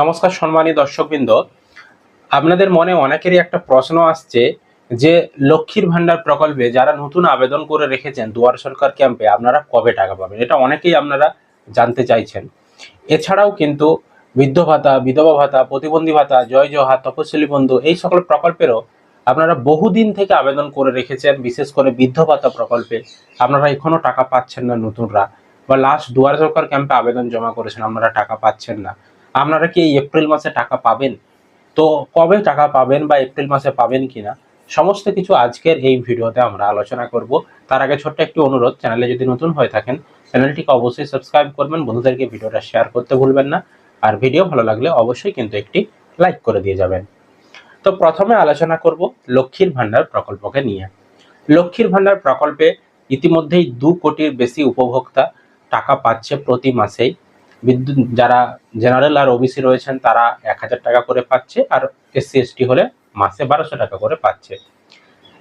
নমস্কার সম্মানী দর্শকবৃন্দ। আপনাদের মনে অনেকেরই একটা প্রশ্ন আসছে যে, লক্ষ্মীর ভান্ডার প্রকল্পে যারা নতুন আবেদন করে রেখেছেন দুয়ার সরকার ক্যাম্পে, আপনারা কবে টাকা পাবেন? এটা অনেকেই আপনারা জানতে চাইছেন। এছাড়াও কিন্তু বৃদ্ধ ভাতা, বিধবা ভাতা, প্রতিবন্ধী ভাতা, জয় জহা তপশিলি বন্ধু, এই সকল প্রকল্পেরও আপনারা বহুদিন থেকে আবেদন করে রেখেছেন, বিশেষ করে বৃদ্ধ ভাতা প্রকল্পে। আপনারা এখনও টাকা পাচ্ছেন না নতুনরা। বা লাস্ট দুয়ার সরকার ক্যাম্পে আবেদন জমা করেছেন, আপনারা টাকা পাচ্ছেন না। আপনারা কি এপ্রিল মাসে টাকা পাবেন? তো কবে টাকা পাবেন বা এপ্রিল মাসে পাবেন কিনা? সমস্ত কিছু আজকের এই ভিডিওতে আমরা আলোচনা করব। তার আগে ছোট্ট একটি অনুরোধ, চ্যানেলে যদি নতুন হয়ে থাকেন, চ্যানেলটিকে অবশ্যই সাবস্ক্রাইব করবেন। বন্ধুদেরকে ভিডিওটা শেয়ার করতে ভুলবেন না। আর ভিডিও ভালো লাগলে অবশ্যই কিন্তু একটি লাইক করে দিয়ে যাবেন। তো প্রথমে আলোচনা করব লক্ষ্মীর ভান্ডার প্রকল্পকে নিয়ে। লক্ষ্মীর ভান্ডার প্রকল্পে ইতিমধ্যেই দু কোটির বেশি উপভোক্তা টাকা পাচ্ছে প্রতি মাসেই। বিদ্যুৎ যারা জেনারেল আর ওবিসি রয়েছেন, তারা এক হাজার টাকা করে পাচ্ছে আর এসসি, এসটি হলে মাসে বারোশো টাকা করে পাচ্ছে।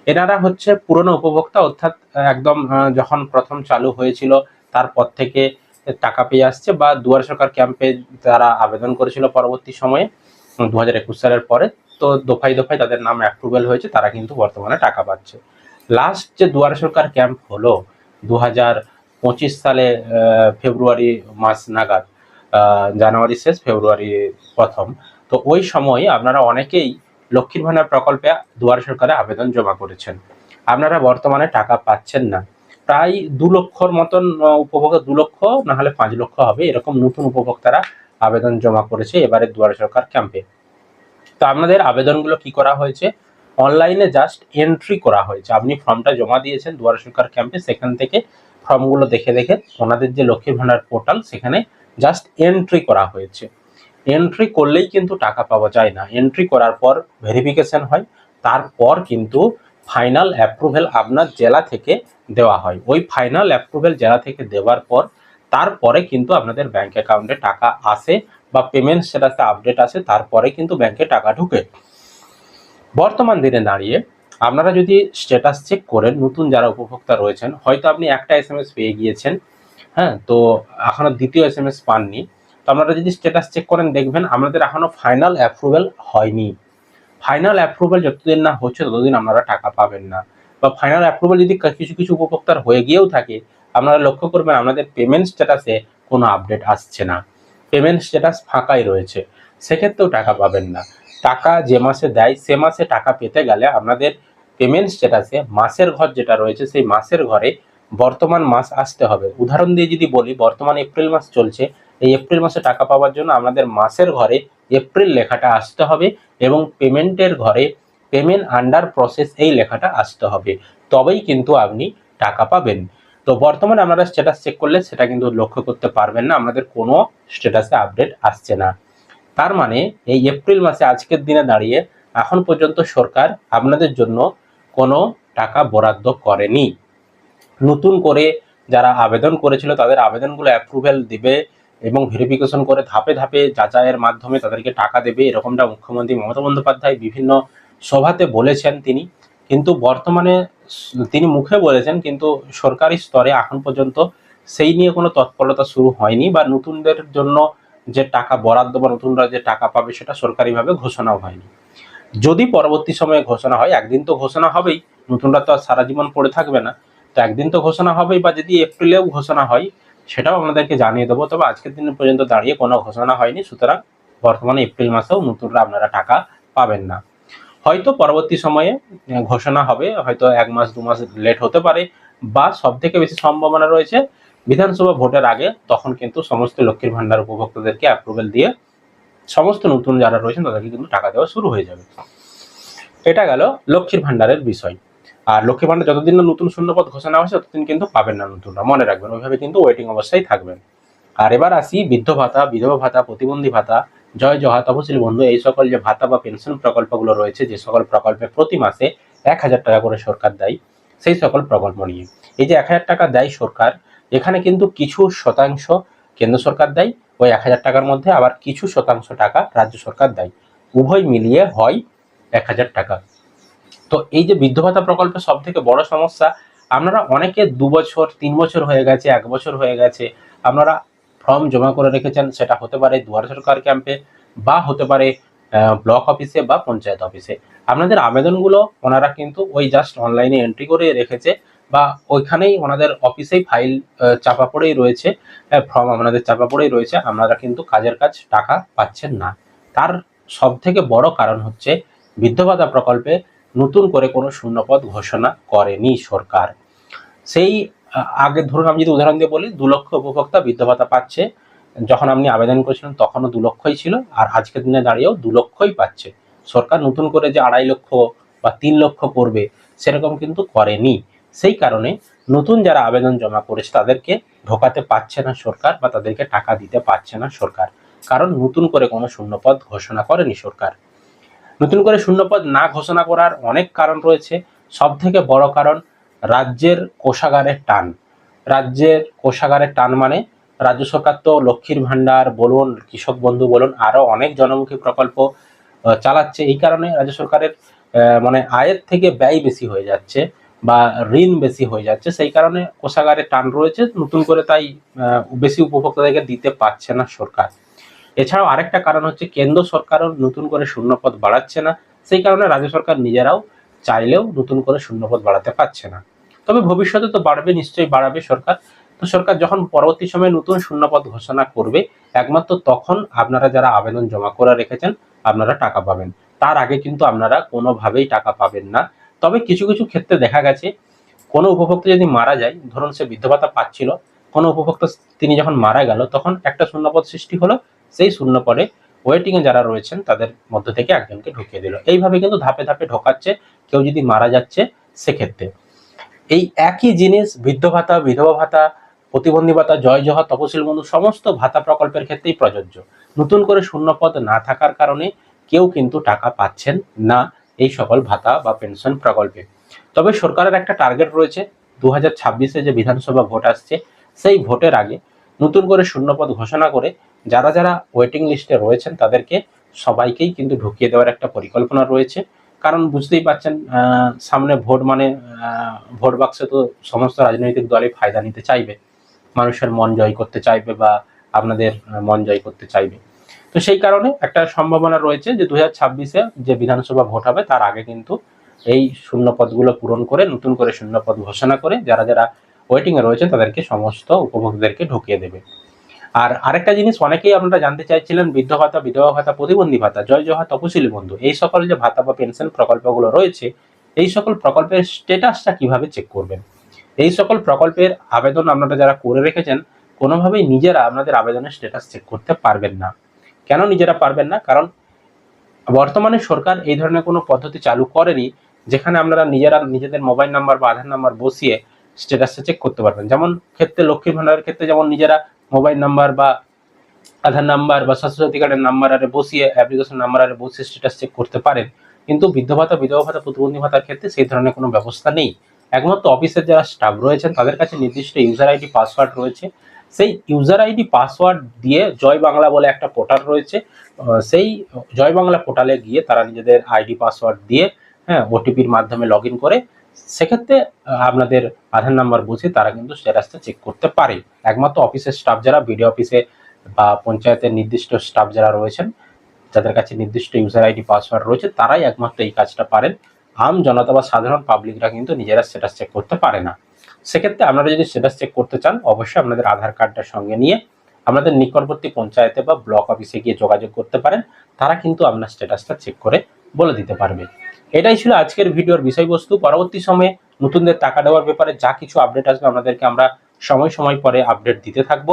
এনারা হচ্ছে পুরনো উপভোক্তা, অর্থাৎ একদম যখন প্রথম চালু হয়েছিল, তারপর থেকে টাকা পেয়ে আসছে বা দুয়ার সরকার ক্যাম্পে তারা আবেদন করেছিল পরবর্তী সময়ে দু হাজার একুশ সালের পরে। তো দফায় দফায় তাদের নাম অ্যাপ্রুভেল হয়েছে, তারা কিন্তু বর্তমানে টাকা পাচ্ছে। লাস্ট যে দুয়ার সরকার ক্যাম্প হলো দু হাজার পঁচিশ সালে ফেব্রুয়ারি মাস নাগাদ জানুয়ারি শেষ, ফেব্রুয়ারি প্রথম। তো ওই সময় আপনারা অনেকেই লক্ষ্মীর ভান্ডার প্রকল্পে দুয়ার সরকারে আবেদন জমা করেছেন। আপনারা বর্তমানে টাকা পাচ্ছেন না। প্রায় দু লক্ষর মতন উপভোক্তা দু লক্ষ না হলে পাঁচ লক্ষ হবে, এরকম নতুন উপভোক্তারা আবেদন জমা করেছে এবারে দুয়ার সরকার ক্যাম্পে। তো আপনাদের আবেদনগুলো কি করা হয়েছে? অনলাইনে জাস্ট এন্ট্রি করা হয়েছে। আপনি ফর্মটা জমা দিয়েছেন দুয়ার সরকার ক্যাম্পে, সেখান থেকে ফর্মগুলো দেখে দেখে ওনাদের যে লক্ষ্মীর ভান্ডার পোর্টাল, সেখানে জাস্ট এন্ট্রি করা হয়েছে। এন্ট্রি করলেই কিন্তু টাকা পাওয়া যায় না। এন্ট্রি করার পর ভেরিফিকেশন হয়। তারপর কিন্তু ফাইনাল অ্যাপ্রুভেল আপনার জেলা থেকে দেওয়া হয়। ওই ফাইনাল অ্যাপ্রুভেল জেলা থেকে দেওয়ার পর তারপরে কিন্তু আপনাদের ব্যাংক অ্যাকাউন্টে টাকা আসে বা পেমেন্ট স্ট্যাটাসে আপডেট আসে, তারপরে কিন্তু ব্যাংকে টাকা ঢুকে। বর্তমান দিনে দাঁড়িয়ে আপনারা যদি স্ট্যাটাস চেক করেন, নতুন যারা উপভোক্তা রয়েছেন, হয়তো আপনি একটা এস পেয়ে গিয়েছেন। হ্যাঁ তো এখনও দ্বিতীয় এস এম এস পাননি। তো আপনারা যদি স্ট্যাটাস চেক করেন, দেখবেন আমাদের এখনও ফাইনাল অ্যাপ্রুভেল হয়নি। ফাইনাল অ্যাপ্রুভেল যতদিন না হচ্ছে, ততদিন আপনারা টাকা পাবেন না। বা ফাইনাল অ্যাপ্রুভেল যদি কিছু কিছু উপভোক্তার হয়ে গিয়েও থাকে, আপনারা লক্ষ্য করবেন আমাদের পেমেন্ট স্ট্যাটাসে কোনো আপডেট আসছে না। পেমেন্ট স্ট্যাটাস ফাঁকাই রয়েছে। সেক্ষেত্রেও টাকা পাবেন না। টাকা যে মাসে দেয়, সে মাসে টাকা পেতে গেলে আপনাদের পেমেন্ট স্ট্যাটাসে মাসের ঘর যেটা রয়েছে, সেই মাসের ঘরে বর্তমান মাস আসতে হবে। উদাহরণ দিয়ে যদি বলি, বর্তমান এপ্রিল মাস চলছে। এই এপ্রিল মাসে টাকা পাওয়ার জন্য আমাদের মাসের ঘরে এপ্রিল লেখাটা আসতে হবে এবং পেমেন্টের ঘরে পেমেন্ট আন্ডার প্রসেস এই লেখাটা আসতে হবে। তবেই কিন্তু আপনি টাকা পাবেন। তো বর্তমানে আপনারা স্ট্যাটাস চেক করলে সেটা কিন্তু লক্ষ্য করতে পারবেন না, আমাদের কোনো স্ট্যাটাসে আপডেট আসছে না। তার মানে এই এপ্রিল মাসে আজকের দিনে দাঁড়িয়ে এখন পর্যন্ত সরকার আপনাদের জন্য কোনো টাকা বরাদ্দ করেনি। নতুন করে যারা আবেদন করেছিল তাদের আবেদনগুলো অ্যাপ্রুভেল দেবে এবং ভেরিফিকেশন করে ধাপে ধাপে যাচাইয়ের মাধ্যমে তাদেরকে টাকা দেবে, এরকমটা মুখ্যমন্ত্রী মমতা বন্দ্যোপাধ্যায় বিভিন্ন সভাতে বলেছেন তিনি। কিন্তু বর্তমানে তিনি মুখে বলেছেন, কিন্তু সরকারি স্তরে এখন পর্যন্ত সেই নিয়ে কোনো তৎপরতা শুরু হয়নি বা নতুনদের জন্য যে টাকা বরাদ্দ বা নতুনরা যে টাকা পাবে সেটা সরকারিভাবে ঘোষণাও হয়নি। যদি পরবর্তী সময়ে ঘোষণা হয়, একদিন তো ঘোষণা হবেই, নতুনরা তো আর সারা জীবন পড়ে থাকবে না। তো একদিন তো ঘোষণা হবেই বা যদি এপ্রিলেও ঘোষণা হয়, সেটাও আপনাদেরকে জানিয়ে দেবো। তবে আজকের দিন পর্যন্ত দাঁড়িয়ে কোনো ঘোষণা হয়নি। সুতরাং বর্তমানে এপ্রিল মাসেও নতুনরা আপনারা টাকা পাবেন না। হয়তো পরবর্তী সময়ে ঘোষণা হবে, হয়তো এক মাস, দু মাস লেট হতে পারে বা সব থেকে বেশি সম্ভাবনা রয়েছে, বিধানসভা ভোটের আগে তখন কিন্তু সমস্ত লক্ষ্মীর ভান্ডার উপভোক্তাদেরকে অ্যাপ্রুভেল দিয়ে সমস্ত নতুন যারা রয়েছেন তাদেরকে কিন্তু টাকা দেওয়া শুরু হয়ে যাবে। এটা গেল লক্ষ্মীর ভান্ডারের বিষয়। আর লক্ষ্মীর ভান্ডার যতদিন না নতুন শূন্যপদ ঘোষণা হচ্ছে ততদিন কিন্তু পাবেন না নতুনরা। মনে রাখবেন, ওইভাবে কিন্তু ওয়েটিং অবস্থায় থাকবেন। আর এবার আসি বৃদ্ধ ভাতা, বিধবা ভাতা, প্রতিবন্ধী ভাতা, জয় জহা, তপশিলি বন্ধু, এই সকল যে ভাতা বা পেনশন প্রকল্পগুলো রয়েছে, যে সকল প্রকল্পে প্রতি মাসে এক হাজার টাকা করে সরকার দেয়, সেই সকল প্রকল্প নিয়ে। এই যে এক হাজার টাকা দেয় সরকার, এখানে কিন্তু কিছু শতাংশ কেন্দ্র সরকার দেয়, ওই এক হাজার টাকার মধ্যে আবার কিছু শতাংশ টাকা রাজ্য সরকার দেয়। উভয় মিলিয়ে হয় এক হাজার টাকা। তো এই যে বৃদ্ধ ভাতা প্রকল্পের সব থেকে বড় সমস্যা, আপনারা অনেকে দু বছর, তিন বছর হয়ে গেছে, এক বছর হয়ে গেছে, আপনারা ফর্ম জমা করে রেখেছেন, সেটা হতে পারে দুয়ার সরকার ক্যাম্পে বা হতে পারে ব্লক অফিসে বা পঞ্চায়েত অফিসে আপনাদের আবেদনগুলো ওনারা কিন্তু ওই জাস্ট অনলাইনে এন্ট্রি করে রেখেছে বা ওইখানেই ওনাদের অফিসেই ফাইল চাপা পড়েই রয়েছে ফর্ম আপনাদের চাপা পড়েই রয়েছে, আপনারা কিন্তু কাজের কাজ টাকা পাচ্ছেন না। তার সব থেকে বড় কারণ হচ্ছে বৃদ্ধ ভাতা প্রকল্পে নতুন করে কোনো শূন্যপদ ঘোষণা করেনি সরকার। সেই আগে ধরুন আমি যদি উদাহরণ দিয়ে বলি, দু লক্ষ উপভোক্তা বৃদ্ধ ভাতা পাচ্ছে। যখন আপনি আবেদন করেছিলেন তখনও দু লক্ষই ছিল, আর আজকের দিনে দাঁড়িয়েও দু লক্ষই পাচ্ছে। সরকার নতুন করে যে আড়াই লক্ষ বা তিন লক্ষ করবে, সেরকম কিন্তু করেনি। সেই কারণে নতুন যারা আবেদন জমা করেছে, তাদেরকে ঢোকাতে পারছে না সরকার বা তাদেরকে টাকা দিতে পারছে না সরকার। কারণ নতুন করে কোনো শূন্যপদ ঘোষণা করেনি সরকার। নতুন করে শূন্যপদ না ঘোষণা করার অনেক কারণ রয়েছে। সব থেকে বড় কারণ রাজ্যের কোষাগারের টান। রাজ্যের কোষাগারের টান মানে রাজ্য সরকার তো লক্ষ্মীর ভাণ্ডার বলুন, কৃষক বন্ধু বলুন আরও অনেক জনমুখী প্রকল্প চালাচ্ছে। এই কারণে রাজ্য সরকারের মানে আয়ের থেকে ব্যয় বেশি হয়ে যাচ্ছে বা ঋণ বেশি হয়ে যাচ্ছে। সেই কারণে কোষাগারে টান রয়েছে। নতুন করে তাই বেশি উপভোক্তাদেরকে দিতে পারছে না সরকার। এছাড়াও আরেকটা কারণ হচ্ছে কেন্দ্র সরকারও নতুন করে শূন্যপদ বাড়াচ্ছে না। সেই কারণে রাজ্য সরকার নিজেরাও চাইলেও নতুন করে শূন্যপদ বাড়াতে পারছে না। তবে ভবিষ্যতে তো বাড়বে, নিশ্চয়ই বাড়াবে সরকার। তো সরকার যখন পরবর্তী সময়ে নতুন শূন্যপদ ঘোষণা করবে, একমাত্র তখন আপনারা যারা আবেদন জমা করে রেখেছেন, আপনারা টাকা পাবেন। তার আগে কিন্তু আপনারা কোনোভাবেই টাকা পাবেন না। তবে কিছু কিছু ক্ষেত্রে দেখা গেছে, কোনো উপভোক্তা যদি মারা যায়, ধরুন সে বৃদ্ধ ভাতা পাচ্ছিল, কোনো উপভোক্তা তিনি যখন মারা গেল, তখন একটা শূন্যপদ সৃষ্টি হলো সেই শূন্য পদে ওয়েটিংয়ে যারা রয়েছেন, তাদের মধ্য থেকে একজনকে ঢুকিয়ে দিল। এইভাবে কিন্তু ধাপে ধাপে ঢোকাচ্ছে, কেউ যদি মারা যাচ্ছে সেক্ষেত্রে। এই একই জিনিস বৃদ্ধ ভাতা, বিধবা ভাতা, প্রতিবন্ধী ভাতা, জয় জহা তপশিল বন্ধু, সমস্ত ভাতা প্রকল্পের ক্ষেত্রেই প্রযোজ্য। নতুন করে শূন্যপদ না থাকার কারণে কেউ কিন্তু টাকা পাচ্ছেন না এই সকল ভাতা বা পেনশন প্রকল্পে। তবে সরকারের একটা টার্গেট রয়েছে দু হাজার যে বিধানসভা ভোট আসছে, সেই ভোটের আগে নতুন করে শূন্যপদ ঘোষণা করে যারা যারা ওয়েটিং লিস্টে রয়েছেন, তাদেরকে সবাইকেই কিন্তু ঢুকিয়ে দেওয়ার একটা পরিকল্পনা রয়েছে। কারণ বুঝতেই পারছেন সামনে ভোট মানে ভোট বাক্সে তো সমস্ত রাজনৈতিক দলই ফায়দা নিতে চাইবে। মানুষের মন জয় করতে চাইবে বা আপনাদের মন জয় করতে চাইবে। তো সেই কারণে একটা সম্ভাবনা রয়েছে যে দু হাজার ছাব্বিশে যে বিধানসভা ভোট হবে, তার আগে কিন্তু এই শূন্য পদগুলো পূরণ করে, নতুন করে শূন্য পদ ঘোষণা করে, যারা যারা ওয়েটিংয়ে রয়েছেন, তাদেরকে সমস্ত উপভোক্তাদেরকে ঢুকিয়ে দেবে। আর আরেকটা জিনিস অনেকেই আপনারা জানতে চাইছিলেন, বৃদ্ধ ভাতা, বিধবা ভাতা, প্রতিবন্ধী ভাতা, জয় জহা তপশিলি বন্ধু, এই সকল যে ভাতা বা পেনশন প্রকল্পগুলো রয়েছে, এই সকল প্রকল্পের স্টেটাসটা কীভাবে চেক করবেন? এই সকল প্রকল্পের আবেদন আপনারা যারা করে রেখেছেন, কোনোভাবেই নিজেরা আপনাদের আবেদনের স্টেটাস চেক করতে পারবেন না। কেন নিজেরা পারবেন না? কারণ বর্তমানে সরকার এই ধরনের কোনো পদ্ধতি চালু করেনি, যেখানে আপনারা নিজেরা নিজেদের মোবাইল নাম্বার বা আধার নাম্বার বসিয়ে স্টেটাসটা চেক করতে পারবেন। যেমন ক্ষেত্রে লক্ষ্মীর ভান্ডারের ক্ষেত্রে যেমন নিজেরা মোবাইল নাম্বার বা আধার নাম্বার বা স্বাস্থ্যসাথী কার্ডের নাম্বার আরে বসিয়ে অ্যাপ্লিকেশন নাম্বার আরে বসিয়ে স্টেটাস চেক করতে পারেন। কিন্তু বৃদ্ধ ভাতা, বিধবা ভাতা, প্রতিবন্ধী ভাতার ক্ষেত্রে সেই ধরনের কোনো ব্যবস্থা নেই। একমাত্র অফিসের যারা স্টাফ রয়েছেন, তাদের কাছে নির্দিষ্ট ইউজার আইডি পাসওয়ার্ড রয়েছে। সেই ইউজার আইডি পাসওয়ার্ড দিয়ে জয় বাংলা বলে একটা পোর্টাল রয়েছে। সেই জয় বাংলা পোর্টালে গিয়ে তারা নিজেদের আইডি পাসওয়ার্ড দিয়ে হ্যাঁ ওটিপির মাধ্যমে লগ করে সেক্ষেত্রে আপনাদের আধার নাম্বার বুঝে তারা কিন্তু স্ট্যাটাসটা চেক করতে পারে। একমাত্র অফিসের স্টাফ যারা বিডিও অফিসে বা পঞ্চায়েতের নির্দিষ্ট স্টাফ যারা রয়েছেন, যাদের কাছে নির্দিষ্ট ইউজার আইডি পাসওয়ার্ড রয়েছে, তারাই একমাত্র এই কাজটা পারেন। আম জনতা বা সাধারণ পাবলিকরা কিন্তু নিজেরা স্ট্যাটাস চেক করতে পারে না। সেক্ষেত্রে আপনারা যদি স্ট্যাটাস চেক করতে চান, অবশ্যই আপনাদের আধার কার্ডটা সঙ্গে নিয়ে আমাদের নিকটবর্তী পঞ্চায়েতে বা ব্লক অফিসে গিয়ে যোগাযোগ করতে পারেন। তারা কিন্তু আপনার স্ট্যাটাসটা চেক করে বলে দিতে পারবে। এটাই ছিল আজকের ভিডিওর বিষয়বস্তু। পরবর্তী সময়ে নতুনদের টাকা দেওয়ার ব্যাপারে যা কিছু আপডেট আসবে আপনাদেরকে আমরা সময় সময় পরে আপডেট দিতে থাকব।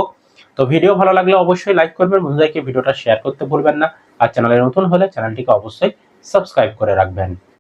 তো ভিডিও ভালো লাগলে অবশ্যই লাইক করবেন, বন্ধুদেরকে ভিডিওটা শেয়ার করতে ভুলবেন না। আর চ্যানেলে নতুন হলে চ্যানেলটিকে অবশ্যই সাবস্ক্রাইব করে রাখবেন।